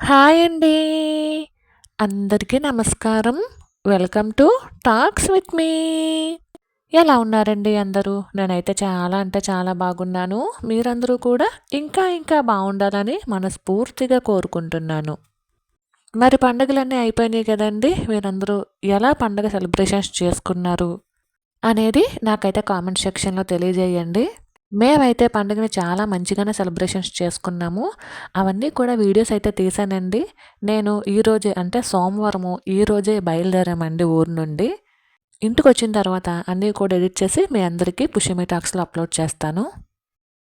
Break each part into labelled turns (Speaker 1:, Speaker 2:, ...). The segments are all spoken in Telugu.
Speaker 1: హాయ్ అండి. అందరికీ నమస్కారం. Welcome to talks with me. ఎలా ఉన్నారండి అందరూ? నేనైతే చాలా అంటే చాలా బాగున్నాను. మీరందరూ కూడా ఇంకా ఇంకా బాగుండాలని మనస్ఫూర్తిగా కోరుకుంటున్నాను. మరి పండుగలన్నీ అయిపోయినాయి కదండి. మీరందరూ ఎలా పండుగ సెలబ్రేషన్స్ చేసుకున్నారు అనేది నాకైతే కామెంట్ సెక్షన్లో తెలియజేయండి. మేమైతే పండుగని చాలా మంచిగానే సెలబ్రేషన్స్ చేసుకున్నాము. అవన్నీ కూడా వీడియోస్ అయితే తీసానండి. నేను ఈరోజే అంటే సోమవారము ఈరోజే బయలుదేరామండి ఊరు నుండి. ఇంటికి వచ్చిన తర్వాత అన్నీ కూడా ఎడిట్ చేసి మీ అందరికీ పుష్యమి టాక్స్లో అప్లోడ్ చేస్తాను.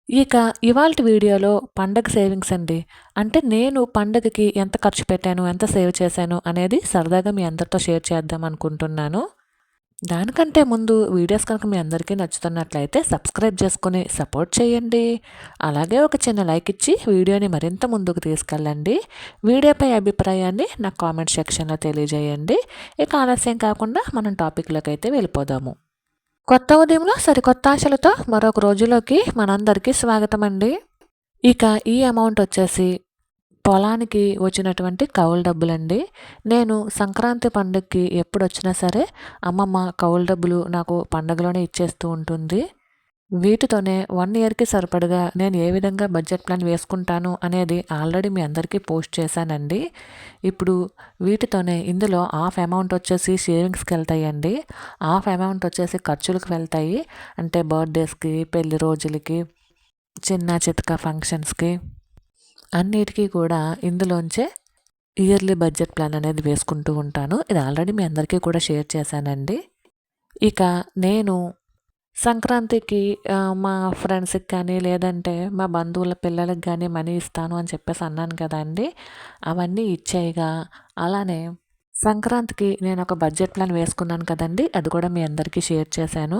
Speaker 1: ఇక ఇవాళ వీడియోలో పండగ సేవింగ్స్ అండి. అంటే నేను పండగకి ఎంత ఖర్చు పెట్టాను ఎంత సేవ్ చేశాను అనేది సరదాగా మీ అందరితో షేర్ చేద్దాం అనుకుంటున్నాను. దానికంటే ముందు వీడియోస్ కనుక మీ అందరికీ నచ్చుతున్నట్లయితే సబ్స్క్రైబ్ చేసుకుని సపోర్ట్ చేయండి. అలాగే ఒక చిన్న లైక్ ఇచ్చి వీడియోని మరింత ముందుకు తీసుకెళ్ళండి. వీడియోపై అభిప్రాయాన్ని నా కామెంట్ సెక్షన్లో తెలియజేయండి. ఇక ఆలస్యం కాకుండా మనం టాపిక్లోకి అయితే వెళ్ళిపోదాము. కొత్త ఉదయంలో సరికొత్త ఆశలతో మరొక రోజులోకి మనందరికీ స్వాగతం అండి ఇక ఈ అమౌంట్ వచ్చేసి పొలానికి వచ్చినటువంటి కౌలు డబ్బులండి. నేను సంక్రాంతి పండుగకి ఎప్పుడు వచ్చినా సరే అమ్మమ్మ కౌలు డబ్బులు నాకు పండగలోనే ఇచ్చేస్తూ ఉంటుంది. వీటితోనే వన్ ఇయర్కి సరిపడగా నేను ఏ విధంగా బడ్జెట్ ప్లాన్ వేసుకుంటాను అనేది ఆల్రెడీ మీ అందరికీ పోస్ట్ చేశానండి. ఇప్పుడు వీటితోనే ఇందులో హాఫ్ అమౌంట్ వచ్చేసి షేవింగ్స్కి వెళ్తాయండి. హాఫ్ అమౌంట్ వచ్చేసి ఖర్చులకు వెళ్తాయి. అంటే బర్త్డేస్కి పెళ్ళి రోజులకి చిన్న చితక ఫంక్షన్స్కి. అన్నిటికీ కూడా ఇందులోంచే ఇయర్లీ బడ్జెట్ ప్లాన్ అనేది వేసుకుంటూ ఉంటాను. ఇది ఆల్రెడీ మీ అందరికీ కూడా షేర్ చేశానండి. ఇక నేను సంక్రాంతికి మా ఫ్రెండ్స్కి కానీ లేదంటే మా బంధువుల పిల్లలకి కానీ మనీ ఇస్తాను అని చెప్పేసి అన్నాను కదండి అవన్నీ ఇచ్చేయగా అలానే సంక్రాంతికి నేను ఒక బడ్జెట్ ప్లాన్ వేసుకున్నాను కదండి. అది కూడా మీ అందరికీ షేర్ చేశాను.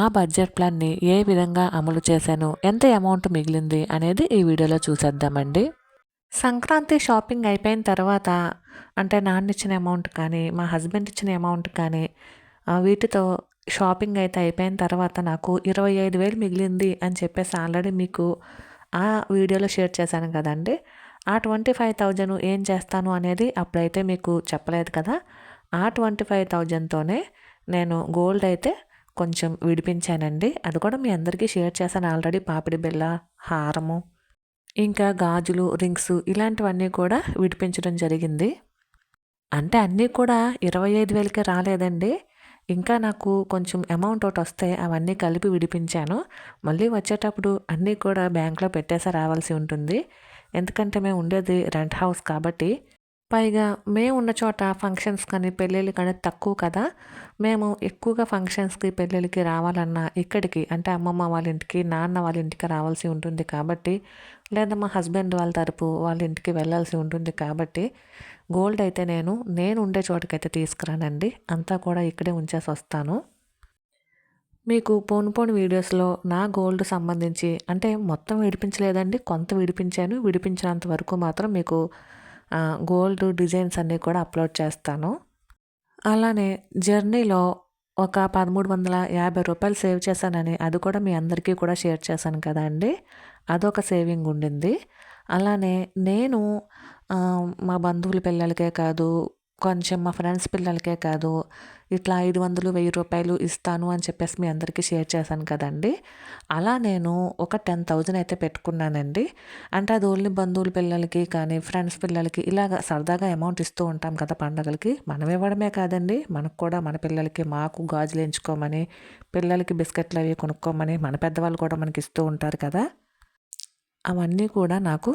Speaker 1: ఆ బడ్జెట్ ప్లాన్ని ఏ విధంగా అమలు చేశాను ఎంత అమౌంట్ మిగిలింది అనేది ఈ వీడియోలో చూసేద్దామండి. సంక్రాంతి షాపింగ్ అయిపోయిన తర్వాత అంటే నాన్న ఇచ్చిన అమౌంట్ కానీ మా హస్బెండ్ ఇచ్చిన అమౌంట్ కానీ వీటితో షాపింగ్ అయితే అయిపోయిన తర్వాత నాకు ఇరవై ఐదు వేలు మిగిలింది అని చెప్పేసి ఆల్రెడీ మీకు ఆ వీడియోలో షేర్ చేశాను కదండి. ఆ ట్వంటీ ఫైవ్ థౌజండ్ ఏం చేస్తాను అనేది అప్పుడైతే మీకు చెప్పలేదు కదా. ఆ ట్వంటీ ఫైవ్ థౌజండ్తోనే నేను గోల్డ్ అయితే కొంచెం విడిపించానండి. అది కూడా మీ అందరికీ షేర్ చేశాను. ఆల్రెడీ పాపిడి బిళ్ళ హారము ఇంకా గాజులు రింగ్స్ ఇలాంటివన్నీ కూడా విడిపించడం జరిగింది. అంటే అన్నీ కూడా ఇరవై ఐదు వేలకే రాలేదండి. ఇంకా నాకు కొంచెం అమౌంట్ ఒకటి వస్తే అవన్నీ కలిపి విడిపించాను. మళ్ళీ వచ్చేటప్పుడు అన్నీ కూడా బ్యాంక్లో పెట్టేసి రావాల్సి ఉంటుంది. ఎందుకంటే మేము ఉండేది రెంట్ హౌస్ కాబట్టి పైగా మేము ఉన్న చోట ఫంక్షన్స్ కానీ పెళ్ళిళ్ళు కానీ తక్కువ కదా మేము ఎక్కువగా ఫంక్షన్స్కి పెళ్ళిళ్ళకి రావాలన్నా ఇక్కడికి అంటే అమ్మమ్మ వాళ్ళ ఇంటికి నాన్న వాళ్ళ ఇంటికి రావాల్సి ఉంటుంది కాబట్టి లేదా మా హస్బెండ్ వాళ్ళ తరపు వాళ్ళ ఇంటికి వెళ్ళాల్సి ఉంటుంది కాబట్టి గోల్డ్ అయితే నేను నేను ఉండే చోటకైతే తీసుకురానండి. అంతా కూడా ఇక్కడే ఉంచేసి వస్తాను. మీకు పోను పోను వీడియోస్లో నా గోల్డ్ సంబంధించి అంటే మొత్తం విడిపించలేదండి కొంత విడిపించాను విడిపించినంత వరకు మాత్రం మీకు గోల్డ్ డిజైన్స్ అన్నీ కూడా అప్లోడ్ చేస్తాను. అలానే జర్నీలో ఒక పదమూడు వందల యాభై రూపాయలు సేవ్ చేశానని అది కూడా మీ అందరికీ కూడా షేర్ చేశాను కదా అండి. అదొక సేవింగ్ ఉండింది. అలానే నేను మా బంధువుల పిల్లలకే కాదు కొంచెం మా ఫ్రెండ్స్ పిల్లలకే కాదు ఇట్లా ఐదు వందలు వెయ్యి రూపాయలు ఇస్తాను అని చెప్పేసి మీ అందరికీ షేర్ చేశాను కదండి. అలా నేను ఒక టెన్ థౌజండ్ అయితే పెట్టుకున్నానండి. అంటే అది ఓన్లీ బంధువుల పిల్లలకి కానీ ఫ్రెండ్స్ పిల్లలకి ఇలాగ సరదాగా అమౌంట్ ఇస్తూ ఉంటాం కదా పండగలకి. మనం ఇవ్వడమే కాదండి మనకు కూడా మన పిల్లలకి మాకు గాజులు ఎంచుకోమని పిల్లలకి బిస్కెట్లు అవి కొనుక్కోమని మన పెద్దవాళ్ళు కూడా మనకి ఇస్తూ ఉంటారు కదా. అవన్నీ కూడా నాకు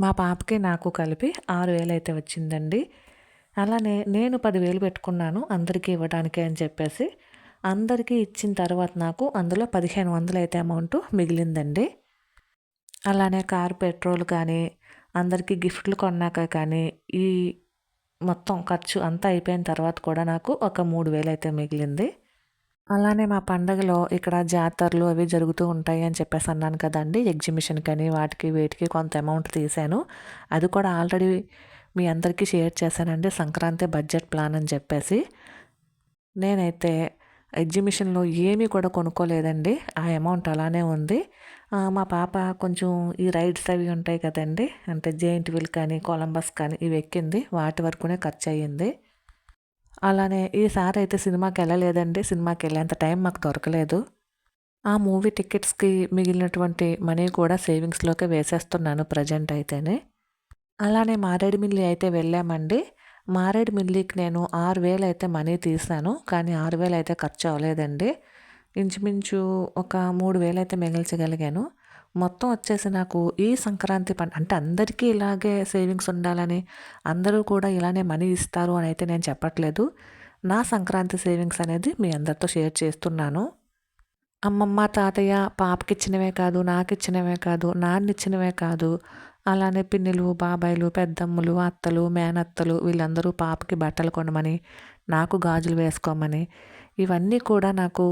Speaker 1: మా పాపకి నాకు కలిపి ఆరు వేలు అయితే వచ్చిందండి. అలానే నేను పదివేలు పెట్టుకున్నాను అందరికీ ఇవ్వడానికి అని చెప్పేసి. అందరికీ ఇచ్చిన తర్వాత నాకు అందులో పదిహేను వందలు అయితే అమౌంట్ మిగిలిందండి. అలానే కారు పెట్రోల్ కానీ అందరికీ గిఫ్ట్లు కొన్నాక కానీ ఈ మొత్తం ఖర్చు అంతా అయిపోయిన తర్వాత కూడా నాకు ఒక మూడు వేలు అయితే మిగిలింది. అలానే మా పండగలో ఇక్కడ జాతరలు అవి జరుగుతూ ఉంటాయి అని చెప్పేసి అన్నాను కదండి. ఎగ్జిబిషన్ కానీ వాటికి వీటికి కొంత అమౌంట్ తీశాను. అది కూడా ఆల్రెడీ మీ అందరికీ షేర్ చేశానండి సంక్రాంతి బడ్జెట్ ప్లాన్ అని చెప్పేసి. నేనైతే ఎగ్జిబిషన్లో ఏమీ కూడా కొనుక్కోలేదండి. ఆ అమౌంట్ అలానే ఉంది. మా పాప కొంచెం ఈ రైడ్స్ అవి ఉంటాయి కదండి. అంటే జెయింట్ వీల్ కానీ కొలంబస్ కానీ ఇవి ఎక్కింది. వాటి వరకునే ఖర్చు అయ్యింది అలానే ఈసారి అయితే సినిమాకి వెళ్ళలేదండి. సినిమాకి వెళ్ళేంత టైం మాకు దొరకలేదు. ఆ మూవీ టికెట్స్కి మిగిలినటువంటి మనీ కూడా సేవింగ్స్లోకి వేసేస్తున్నాను ప్రజెంట్ అయితేనే. అలానే మారేడుమిల్లి అయితే వెళ్ళామండి. మారేడుమిల్లికి నేను ఆరు వేలు అయితే మనీ తీసాను కానీ ఆరు వేలు అయితే ఖర్చు అవ్వలేదండి. ఇంచుమించు ఒక మూడు వేలు అయితే మిగిల్చగలిగాను. మొత్తం వచ్చేసి నాకు ఈ సంక్రాంతి పంట అంటే అందరికీ ఇలాగే సేవింగ్స్ ఉండాలని అందరూ కూడా ఇలానే మనీ ఇస్తారు అని అయితే నేను చెప్పట్లేదు. నా సంక్రాంతి సేవింగ్స్ అనేది మీ అందరితో షేర్ చేస్తున్నాను. అమ్మమ్మ తాతయ్య పాపకి ఇచ్చినవే కాదు నాకు ఇచ్చినవే కాదు నాన్న ఇచ్చినవే కాదు అలానే పిన్నిలు బాబాయిలు పెద్దమ్మలు అత్తలు మేనత్తలు వీళ్ళందరూ పాపకి బట్టలు కొనమని నాకు గాజులు వేసుకోమని ఇవన్నీ కూడా నాకు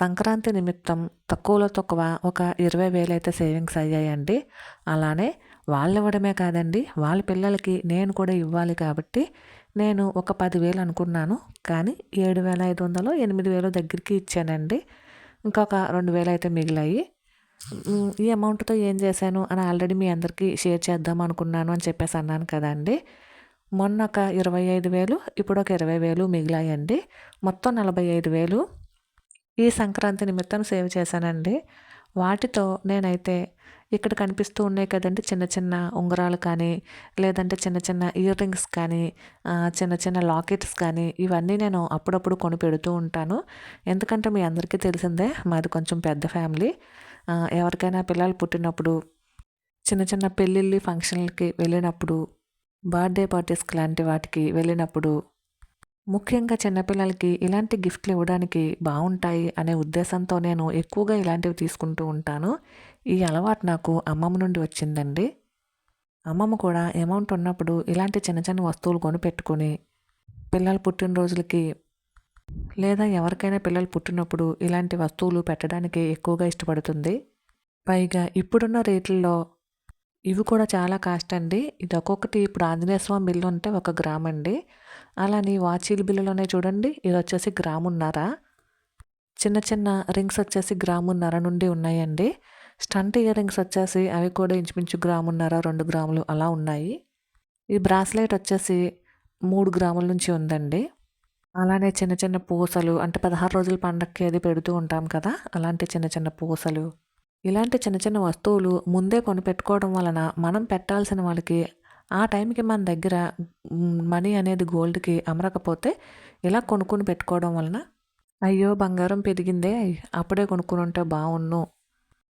Speaker 1: సంక్రాంతి నిమిత్తం తక్కువలో తక్కువ ఒక ఇరవై వేలు అయితే సేవింగ్స్ అయ్యాయండి. అలానే వాళ్ళు ఇవ్వడమే కాదండి వాళ్ళ పిల్లలకి నేను కూడా ఇవ్వాలి కాబట్టి నేను ఒక పదివేలు అనుకున్నాను కానీ ఏడు వేల ఐదు వందలు ఎనిమిది వేలు దగ్గరికి ఇచ్చానండి. ఇంకొక రెండు వేలు అయితే మిగిలాయి. ఈ అమౌంట్తో ఏం చేశాను అని ఆల్రెడీ మీ అందరికీ షేర్ చేద్దాం అనుకున్నాను అని చెప్పేసి అన్నాను కదండి. మొన్న ఒక ఇరవై ఐదు వేలు ఇప్పుడు ఒక ఇరవై వేలు మిగిలాయండి. మొత్తం నలభై ఐదు వేలు. ఈ సంక్రాంతి నిమిత్తం సేవ్ చేశానండి. వాటితో నేనైతే ఇక్కడ కనిపిస్తూ ఉన్నాయి కదండి చిన్న చిన్న ఉంగరాలు కానీ లేదంటే చిన్న చిన్న ఇయర్ రింగ్స్ కానీ చిన్న చిన్న లాకెట్స్ కానీ ఇవన్నీ నేను అప్పుడప్పుడు కొని పెడుతూ ఉంటాను. ఎందుకంటే మీ అందరికీ తెలిసిందే మాది కొంచెం పెద్ద ఫ్యామిలీ. ఎవరికైనా పిల్లలు పుట్టినప్పుడు చిన్న చిన్న పెళ్ళిళ్ళి ఫంక్షన్లకి వెళ్ళినప్పుడు బర్త్డే పార్టీస్కి లాంటి వాటికి వెళ్ళినప్పుడు ముఖ్యంగా చిన్నపిల్లలకి ఇలాంటి గిఫ్ట్లు ఇవ్వడానికి బాగుంటాయి అనే ఉద్దేశంతో నేను ఎక్కువగా ఇలాంటివి తీసుకుంటూ ఉంటాను. ఈ అలవాటు నాకు అమ్మమ్మ నుండి వచ్చిందండి. అమ్మమ్మ కూడా అమౌంట్ ఉన్నప్పుడు ఇలాంటి చిన్న చిన్న వస్తువులు కొని పెట్టుకొని పిల్లల పుట్టినరోజులకి లేదా ఎవరికైనా పిల్లలు పుట్టినప్పుడు ఇలాంటి వస్తువులు పెట్టడానికి ఎక్కువగా ఇష్టపడుతుంది? పైగా ఇప్పుడున్న రేట్లలో ఇవి కూడా చాలా కాస్ట్ అండి. ఇది ఒక్కొక్కటి ఇప్పుడు ఆంజనేయ స్వామి బిల్లు ఉంటే ఒక గ్రామ్ అండి. అలానే వాచీల బిల్లులోనే చూడండి ఇది వచ్చేసి గ్రామున్నర. చిన్న చిన్న రింగ్స్ వచ్చేసి గ్రామున్నర నుండి ఉన్నాయండి. స్టంట్ ఇయర్ రింగ్స్ వచ్చేసి అవి కూడా ఇంచుమించు గ్రామున్నర రెండు గ్రాములు అలా ఉన్నాయి. ఈ బ్రాస్లెట్ వచ్చేసి మూడు గ్రాముల నుంచి ఉందండి. అలానే చిన్న చిన్న పూసలు అంటే పదహారు రోజుల పండక్కి అది పెడుతూ ఉంటాం కదా అలాంటి చిన్న చిన్న పూసలు. ఇలాంటి చిన్న చిన్న వస్తువులు ముందే కొని పెట్టుకోవడం వలన మనం పెట్టాల్సిన వాళ్ళకి ఆ టైంకి మన దగ్గర మనీ అనేది గోల్డ్కి అమరకపోతే ఇలా కొనుక్కుని పెట్టుకోవడం వలన అయ్యో బంగారం పెరిగిందే అప్పుడే కొనుక్కుని ఉంటే బాగున్ను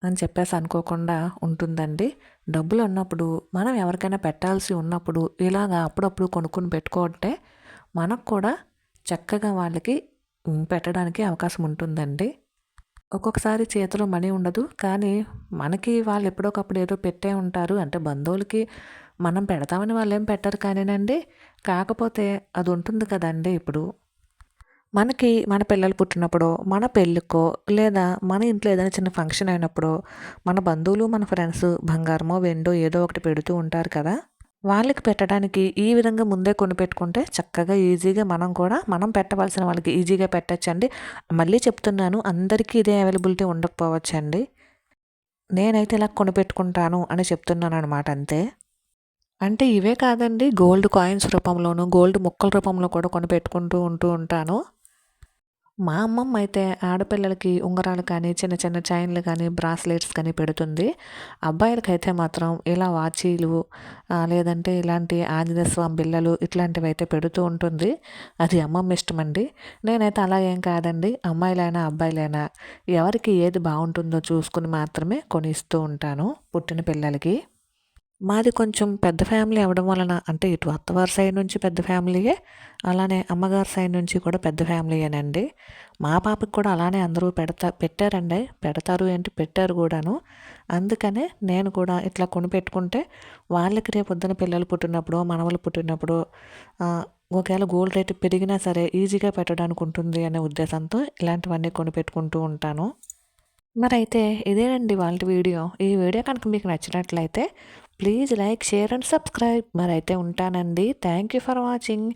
Speaker 1: అని చెప్పేసి అనుకోకుండా ఉంటుందండి. డబ్బులు ఉన్నప్పుడు మనం ఎవరికైనా పెట్టాల్సి ఉన్నప్పుడు ఇలాగా అప్పుడప్పుడు కొనుక్కుని పెట్టుకుంటే మనకు కూడా చక్కగా వాళ్ళకి పెట్టడానికి అవకాశం ఉంటుందండి. ఒక్కొక్కసారి చేతిలో మనీ ఉండదు. కానీ మనకి వాళ్ళు ఎప్పుడొకప్పుడు ఏదో పెట్టే ఉంటారు. అంటే బంధువులకి మనం పెడతామని వాళ్ళు ఏం పెట్టరు కానీనండి. కాకపోతే అది ఉంటుంది కదండి ఇప్పుడు. మనకి మన పిల్లలు పుట్టినప్పుడు మన పెళ్ళికో లేదా మన ఇంట్లో ఏదైనా చిన్న ఫంక్షన్ అయినప్పుడు మన బంధువులు మన ఫ్రెండ్స్ బంగారమో వెండో ఏదో ఒకటి పెడుతూ ఉంటారు కదా. వాళ్ళకి పెట్టడానికి ఈ విధంగా ముందే కొని పెట్టుకుంటే చక్కగా ఈజీగా మనం కూడా మనం పెట్టవలసిన వాళ్ళకి ఈజీగా పెట్టచ్చండి. మళ్ళీ చెప్తున్నాను అందరికీ ఇదే అవైలబిలిటీ ఉండకపోవచ్చండి. నేనైతే ఇలా కొనిపెట్టుకుంటాను అని చెప్తున్నాను అనమాట అంతే. అంటే ఇవే కాదండి గోల్డ్ కాయిన్స్ రూపంలోను గోల్డ్ ముక్కల రూపంలో కూడా కొనిపెట్టుకుంటూ ఉంటూ ఉంటాను. మా అమ్మమ్మ అయితే ఆడపిల్లలకి ఉంగరాలు కానీ చిన్న చిన్న చైన్లు కానీ బ్రాస్లెట్స్ కానీ పెడుతుంది. అబ్బాయిలకైతే మాత్రం ఇలా వాచీలు లేదంటే ఇలాంటి ఆంజనేయ స్వామి బిళ్ళలు ఇట్లాంటివి అయితే పెడుతూ ఉంటుంది. అది అమ్మమ్మ ఇష్టం అండి నేనైతే అలా ఏం కాదండి. అమ్మాయిలైనా అబ్బాయిలైనా ఎవరికి ఏది బాగుంటుందో చూసుకుని మాత్రమే కొనిస్తూ ఉంటాను పుట్టిన పిల్లలకి. మాది కొంచెం పెద్ద ఫ్యామిలీ అవ్వడం వలన అంటే ఇటు అత్తవారి సైడ్ నుంచి పెద్ద ఫ్యామిలీయే అలానే అమ్మగారి సైడ్ నుంచి కూడా పెద్ద ఫ్యామిలీయేనండి. మా పాపకి కూడా అలానే అందరూ పెడతా పెట్టారండి. పెడతారు ఏంటి? పెట్టారు కూడాను. అందుకనే నేను కూడా ఇట్లా కొనిపెట్టుకుంటే వాళ్ళకి రేపు పొద్దున పిల్లలు పుట్టినప్పుడు మనవలు పుట్టినప్పుడు ఒకవేళ గోల్డ్ రేట్ పెరిగినా సరే ఈజీగా పెట్టడానికి ఉంటుంది అనే ఉద్దేశంతో ఇలాంటివన్నీ కొనిపెట్టుకుంటూ ఉంటాను. మరి అయితే ఇదేనండి వాళ్ళ వీడియో. ఈ వీడియో కనుక మీకు నచ్చినట్లయితే please like share and subscribe. మరి అయితే ఉంటానండి. Thank you for watching